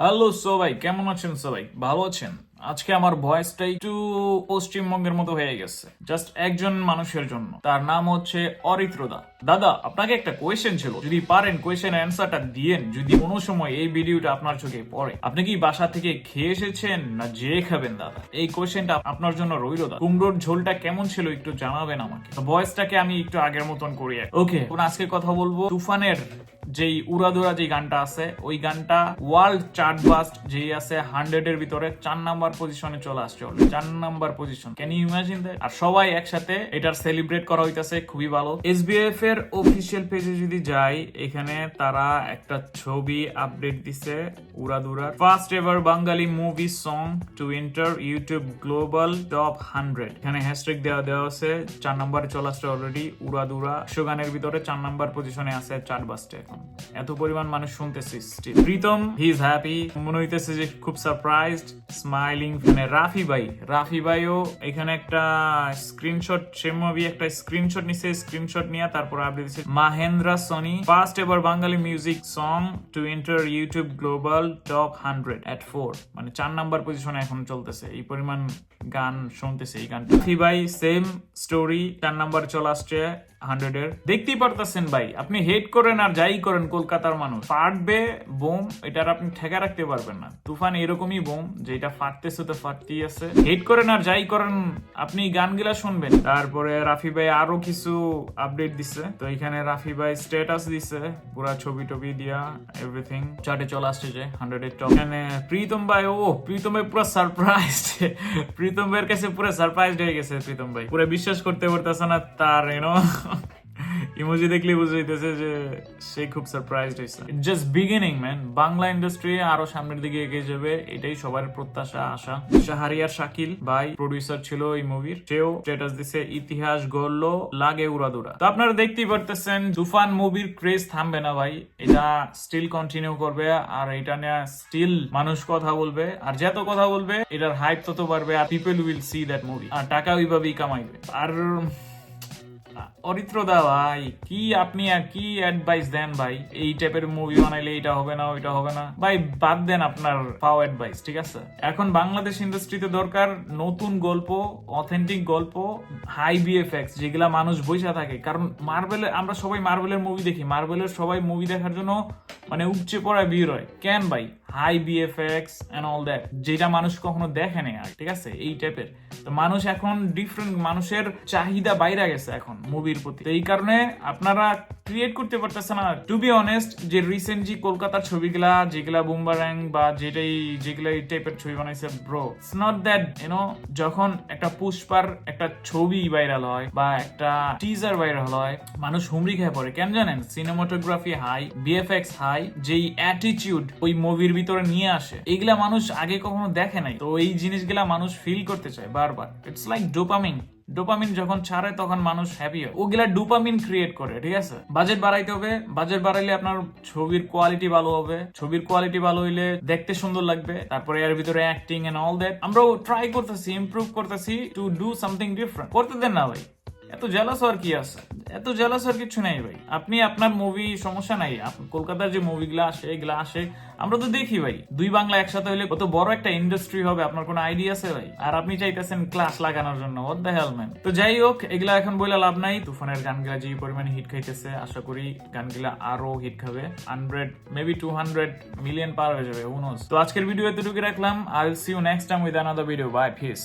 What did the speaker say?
Hello সবাই। কেমন আছেন সবাই? ভালো আছেন? আজকে আমার ভয়েসটা একটু পশ্চিমবঙ্গের মতো হয়ে গেছে। জাস্ট একজন মানুষের জন্য। তার নাম হচ্ছে অরিত্রদা। দাদা, আপনাকে একটা কোয়েশ্চেন ছিল। যদি পারেন কোয়েশ্চেন অ্যান্সারটা দিয়েন। যদি কোনো সময় এই ভিডিওটা আপনার চোখে পড়ে। আপনি কি বাসা থেকে খেয়ে এসেছেন না যে খাবেন, দাদা? এই কোয়েশ্চেনটা আপনার জন্য রইল দা কুমড়োর ঝোলটা কেমন ছিল একটু জানাবেন আমাকে। ভয়েসটাকে আমি একটু আগের মতন করি। ওকে আজকে কথা বলব তুফানের যেই উড়াদুরা যে গানটা আছে, ওই গানটা ওয়ার্ল্ড চার্ট বাস্ট যেই আছে হান্ড্রেড এর ভিতরে চার নাম্বার পজিশনে চলে আসছে। চার number position can you imagine আর সবাই একসাথে এটার সেলিব্রেট করা হইতাছে, খুবই ভালো। এসবিএফ এর অফিসিয়াল পেজে যদি যাই, এখানে তারা একটা ছবি আপডেট দিছে উড়াদুরার first ever Bangali movie song to enter YouTube global top hundred এখানে হ্যাশট্যাগ দেওয়া দেওয়া আছে, চার নাম্বারে চলে আসছে অলরেডি উড়াদুরা একশো গানের ভিতরে চার নাম্বার পজিশনে আছে চার বাসটা এখন এত পরিমাণ মানুষ শুনতেছি still। Pritam he is happy মনে হইতেছে যে খুব সারপ্রাইজড স্মাইলিং মানে রাফি ভাই, রাফি ভাইও এখানে একটা স্ক্রিনশট সে মুভি একটা স্ক্রিনশট নিছে স্ক্রিনশট নিয়ে তারপর আপডেট দিছে। Mahendra Soni first ever Bangali music song to enter YouTube global top hundred at four মানে চার নাম্বার পজিশনে এখন চলতেছে। এই পরিমাণ গান শুনতেছে এই গানটা। রাফি ভাই সেম স্টোরি চার নাম্বার চলে আসছে হান্ড্রেড এর। দেখতেই পারতেছেন ভাই, আপনি হেট করেন আর যাই করেন কলকাতার মানুষ। ফাটবে বোম, এটার আপনি ঠেকা রাখতে পারবেন না। তুফান এরকমই বোম, যেটা ফাটতেছে তো ফাটতেই আছে। হেট করেন আর যাই করেন, আপনি গানগুলা শুনবেন। তারপরে রাফি ভাই আরও কিছু আপডেট দিছে। তো এখানে রাফি ভাই স্ট্যাটাস দিছে, পুরা ছবি টবি দিয়া এভরিথিং চার্টে চলে আসছে যে হান্ড্রেড এর টপ এখানে প্রীতম ভাই, ও, প্রীতম ভাই পুরো সারপ্রাইজ প্রীতম ভাইয়ের কাছে পুরো সারপ্রাইজ হয়ে গেছে প্রীতম ভাই। পুরো বিশ্বাস করতে পারতেছে না তার ইউনো ইমোজি দেখলে বুঝে যাইতেছে যে সে খুব সারপ্রাইজড হয়েছে just beginning man Bangla industry আরও সামনের দিকে এগিয়ে যাবে, এটাই সবার প্রত্যাশা, আশা। শাহরিয়ার শাকিল ভাই প্রডিউসার ছিল এই মুভির সেও স্ট্যাটাস দিছে, ইতিহাস গড়ল, লাগে উড়াদুরা তো আপনারা দেখতেই পারতেছেন, তুফান মুভির ক্রেজ থামবে না ভাই। এটা স্টিল কন্টিনিউ করবে, আর এটা নিয়ে স্টিল মানুষ কথা বলবে, আর যত কথা বলবে, এটার হাইপ তত বাড়বে, আর people will see that movie আর টাকা ওইভাবেই কামাইবে। আর অরিত্রদা ভাই কি আপনি আর কি অ্যাডভাইস দেন ভাই? এই টাইপের মুভি বানাইলে এটা হবে না, ওইটা হবে না। ভাই, বাদ দেন আপনার পাও অ্যাডভাইস ঠিক আছে? এখন বাংলাদেশ ইন্ডাস্ট্রিতে দরকার নতুন গল্প অথেন্টিক গল্প হাই বিএফএক্স যেগুলা মানুষ বইসা থাকে। কারণ মার্বেলের আমরা সবাই মার্বেলের মুভি দেখি। মার্বেলের সবাই মুভি দেখার জন্য মানে উপচে পড়ায় ভিড় হয়। কেন ভাই? High VFX and all that যেটা মানুষ কখনো দেখে নেই আর, ঠিক আছে? এই টাইপের তো মানুষ এখন ডিফারেন্ট মানুষের চাহিদা বাইরে গেছে এখন মুভির প্রতি। এই কারণে আপনারা ক্রিয়েট করতে পারতেছে না। টু বি অনেস্ট যে রিসেন্ট যে কলকাতার ছবিগুলা, যেগুলা বুম্বারাং বা যেটাই যেগুলা এই টাইপের ছবি বানাইছে bro it's not that you know যখন একটা পুষ্পার একটা ছবি ভাইরাল হয় বা একটা টিজার ভাইরাল হয়, মানুষ হুমড়ি খেয়ে পড়ে। কেন জানেন? সিনেমাটোগ্রাফি হাই বিএফএক্স হাই যেই অ্যাটিটিউড ওই মুভির ভিতরে নিয়ে আসে, এইগুলা মানুষ আগে কখনো দেখে নাই। তো এই জিনিসগুলা মানুষ ফিল করতে চায় বারবার। ইটস লাইক ডোপামিন ডোপামিন যখন ছাড়ে, তখন মানুষ হ্যাপি হয়। ওগুলা ডোপামিন ক্রিয়েট করে, ঠিক আছে? বাজেট বাড়াইতে হবে। বাজেট বাড়াইলে আপনার ছবির কোয়ালিটি ভালো হবে। ছবির কোয়ালিটি ভালো হইলে দেখতে সুন্দর লাগবে। তারপরে এর ভিতরে অ্যাক্টিং এন্ড অল দ্যাট আমরাও ট্রাই করতেছি ইমপ্রুভ করতেছি টু ডু সামথিং ডিফারেন্ট করতে দেন না ভাই। এত জেলাস আর কি আছে? এত জেলাস আর কিছু নাই ভাই। আপনি আপনার মুভি সমস্যা নাই। কলকাতার যে মুভিগুলো আসে, এগুলো আসে, আমরা তো দেখি ভাই। দুই বাংলা একসাথে হলে কত বড় একটা ইন্ডাস্ট্রি হবে, আপনার কোনো আইডিয়া আছে ভাই? আর আপনি চাইতেছেন ক্লাস লাগানোর জন্য হোয়াট দ্য হেল তো যাই হোক, এগুলা এখন বইলা লাভ নাই। তুফানের গানগুলা যে পরিমাণে হিট খাইতেছে, আশা করি গানগুলা আরও হিট খাবে। Hundred maybe two hundred million পার হয়ে যাবে তো আজকের ভিডিও এতটুকু রাখলাম। I will see you next time with another video bye peace